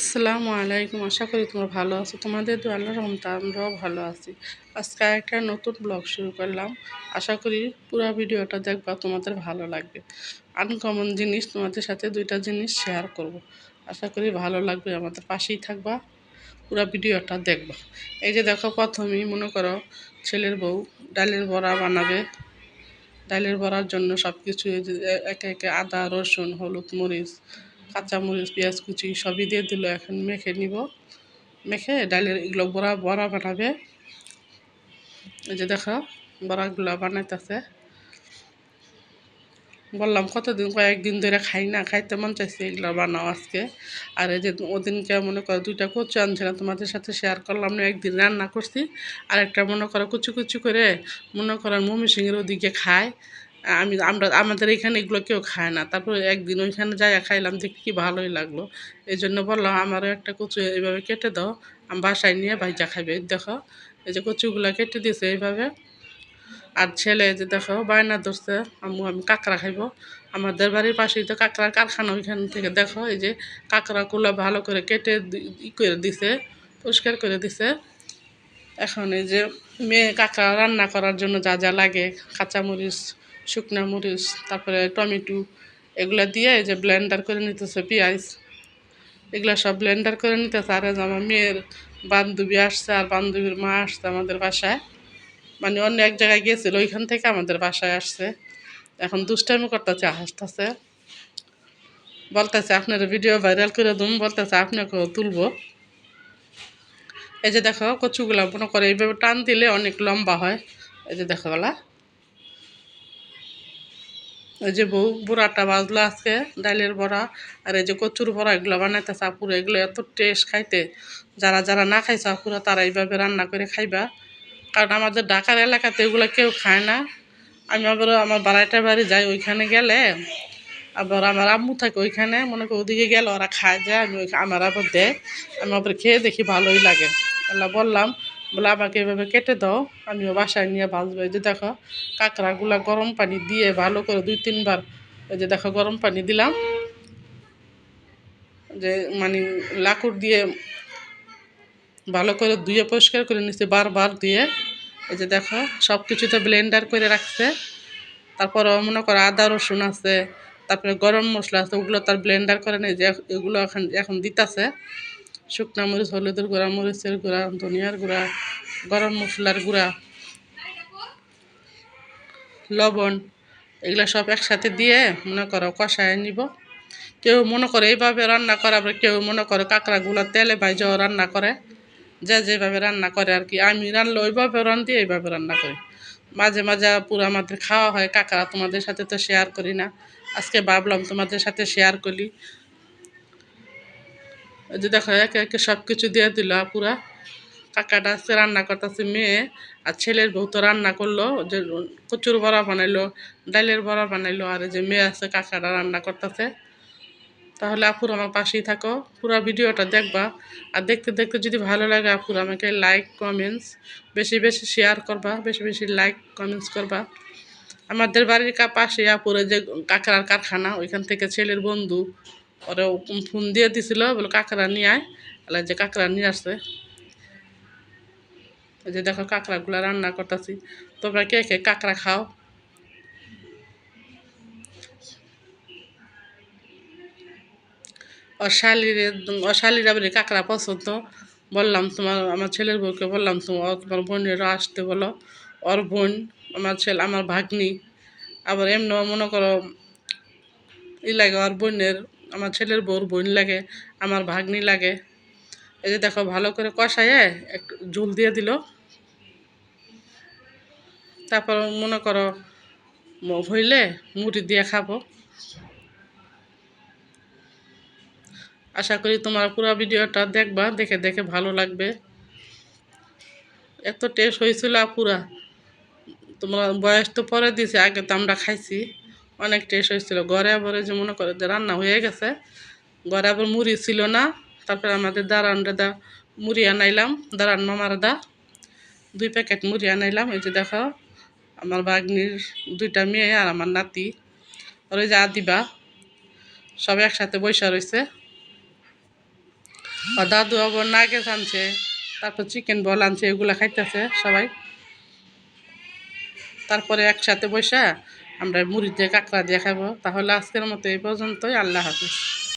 আসসালামু আলাইকুম। আশা করি তোমরা ভালো আছো। তোমাদের দু আল্লাহ রহমতে আমরাও ভালো আছি। আজকে একটা নতুন ব্লগ শুরু করলাম। আশা করি পুরো ভিডিওটা দেখবা, তোমাদের ভালো লাগবে। আনকমন জিনিস তোমাদের সাথে দুইটা জিনিস শেয়ার করব। আশা করি ভালো লাগবে, আমাদের পাশেই থাকবা, পুরো ভিডিওটা দেখবা। এই যে দেখো, প্রথমেই মনে করো ছেলের বউ ডালের বড়া বানাবে। ডালের বড়ার জন্য সব কিছু একে একে আদা, রসুন, হলুদ, মরিচ কাঁচামরিচ, পেঁয়াজ কুচি সবই দিয়ে দিল, এখন মেখে নিব। মেখে ডালের এগুলো বড়া বড়া বানাবে। এই যে দেখো, বড়াগুলো বানাইতেছে। বললাম, কতদিন, কয়েকদিন ধরে খাই না, খাইতে মন চাইছে এগুলো বানাও আজকে। আর এই যে ওদিনকে মনে করো দুইটা কচু আনছিলাম, তোমাদের সাথে শেয়ার করলাম না একদিন রান্না করছি। আর একটা মনে করো কুচু কুচু করে মনে করো মমি সিংয়ের ওদিকে খায়। আমি, আমরা, আমাদের এখানে এগুলো কেউ খায় না। তারপর একদিন ওইখানে যাই খাইলাম, দেখি কি ভালোই লাগল। এই জন্য বললাম, আমারও একটা কচু এইভাবে কেটে দাও, আমি বাসায় নিয়ে ভাইজা খাবে দেখো, এই যে কচুগুলো কেটে দিয়েছে এইভাবে। আর ছেলে যে দেখো, বায়না ধরছে, আম্মু, আমি কাঁকড়া খাইব। আমাদের বাড়ির পাশেই তো কাঁকড়ার কারখানা ওইখান থেকে দেখো, এই যে কাঁকড়াগুলো ভালো করে কেটে ই করে দিছে, পরিষ্কার করে দিছে। এখন এই যে মেয়ে কাঁকড়া রান্না করার জন্য যা যা লাগে, কাঁচামরিচ শুকনা মরিচ, তারপরে টমেটো, এগুলো দিয়ে এই যে ব্লেন্ডার করে নিতেছে পেঁয়াজ। এগুলো সব ব্লেন্ডার করে নিতেছে। আর আমার মেয়ের বান্ধবী আসছে, আর বান্ধবীর মা আসছে আমাদের বাসায়। মানে অন্য এক জায়গায় গিয়েছিল, ওইখান থেকে আমাদের বাসায় আসছে। এখন দুষ্টামি করতেছে, হাসতেছে। বলতেছে, আপনার ভিডিও ভাইরাল করে দুম বলতেছে, আপনাকেও তুলবো। এই যে দেখো, কচুগুলা মনে করে এইভাবে টান দিলে অনেক লম্বা হয়। এই যে দেখো গলা এই যে বউ, বুড়াটা বাজলো আজকে ডালের বড়া, আর এই যে কচুর বড়া এগুলো বানাইতে চাপুরে এগুলো এত টেস্ট খাইতে। যারা যারা না খাই চাপুরা তারা এইভাবে রান্না করে খাইবা। কারণ আমাদের ঢাকার এলাকাতে এগুলো কেউ খায় না। আমি আবার আমার বাড়াইটা বাড়ি যাই ওইখানে গেলে, আবার আমার আম্মু থাকে ওইখানে, মনে করি ওদিকে গেলে ওরা খায় যায় আমি আমার আবার দেয় আমি আবার খেয়ে দেখি ভালোই লাগে। আল্লাহ বললাম বলে, আমাকে এভাবে কেটে দাও, আমিও বাসায় নিয়ে ভাজবো এই যে দেখো, কাঁকড়াগুলা গরম পানি দিয়ে ভালো করে দুই, তিনবার এই যে দেখো, গরম পানি দিলাম। যে মানে লাকুর দিয়ে ভালো করে ধুয়ে পরিষ্কার করে নিচ্ছে বারবার দিয়ে এই যে দেখো সব কিছুতে ব্লেন্ডার করে রাখছে। তারপর মনে করো আদা, রসুন আছে, তারপরে গরম মশলা আছে, ওগুলো তার ব্লেন্ডার করে নেই যে এগুলো এখন এখন দিতেছে। শুকনা মরিচ, হলুদের গুঁড়া, মরিচের গুঁড়া, ধনিয়ার গুঁড়া, গরম মশলার গুঁড়া, লবণ, এগুলো সব একসাথে দিয়ে মনে করো কষায় নিব। কেউ মনে করে এইভাবে রান্না করে, আবার কেউ মনে করে কাঁকড়াগুলো তেলে ভাইজাও রান্না করে। যে যেভাবে রান্না করে আর কি। আমি রান্না ওইভাবে রান্ধি এইভাবে রান্না করি। মাঝে মাঝে পুরো আমাদের খাওয়া হয়, কাঁকড়া তোমাদের সাথে তো শেয়ার করি না। আজকে ভাবলাম তোমাদের সাথে শেয়ার করি। যে দেখো, একে একে সব কিছু দিয়ে দিল পুরা কাকাটা আজকে রান্না করতেছে মেয়ে, আর ছেলের বউ তো রান্না করল, যে কচুর বড়া বানাইলো ডালের বড়া বানাইলো, আর যে মেয়ে আছে, কাকাটা রান্না করতেছে। তাহলে আপুর আমার পাশেই থাকো, পুরো ভিডিওটা দেখবা। আর দেখতে দেখতে যদি ভালো লাগে আপুর, আমাকে লাইক কমেন্টস বেশি বেশি শেয়ার করবা, বেশি বেশি লাইক কমেন্টস করবা। আমাদের বাড়ির কা পাশে আপুরে যে কাঁকড়ার কারখানা, ওইখান থেকে ছেলের বন্ধু ওরা ফোন দিয়ে দিছিল, বলে কাঁকড়া নিয়ে আয়। এলা যে কাঁকড়া নিয়ে আসছে। যে দেখো কাঁকড়াগুলো রান্না করতেছি। তোমরা কে কে কাঁকড়া খাও? অশালিরে, অশালিরা বলে, কাঁকড়া পছন্দ? বললাম, তোমার, আমার ছেলের বউকে বললাম, তোমার তোমার বোনেরও আসতে বলো। ওর বোন, আমার ছেলে, আমার ভাগ্নি। আবার এমনি মনে করো, ই লাগে, ওর বোনের আমার ছেলের বউর বোন লাগে, আমার ভাগ্নি লাগে। এই যে দেখো, ভালো করে কষায় একটু ঝুল দিয়ে দিল। তারপর মনে করো হইলে মুড়ি দিয়ে খাব। আশা করি তোমার পুরো ভিডিওটা দেখবা, দেখে দেখে ভালো লাগবে। এত টেস্ট হয়েছিল পুরা তোমার বয়স তো পরে দিছে আগে তো আমরা খাইছি। অনেক টেস্ট হয়েছিল। ঘরে আবার যে মনে করে যে রান্না হয়ে গেছে। ঘরে আবার মুড়ি ছিল না। তারপরে আমাদের দাঁড়ান দা মুড়ি আনাইলাম। দাঁড়ান মামার দা, দুই প্যাকেট মুড়ি আনাইলাম। এই যে দেখো, আমার বাগনির দুইটা মেয়ে আর আমার নাতি। ওর যে আদিবা, সব একসাথে বৈশা রয়েছে ও দাদু আবার নাগেস আনছে তারপর চিকেন বল আনছে, এগুলো খাইতেছে সবাই। তারপরে একসাথে বসে আমরা মুড়ি দিয়ে কাঁকড়া দিয়ে খাব। তাহলে আজকের মতো এই পর্যন্তই। আল্লাহ হাফিজ।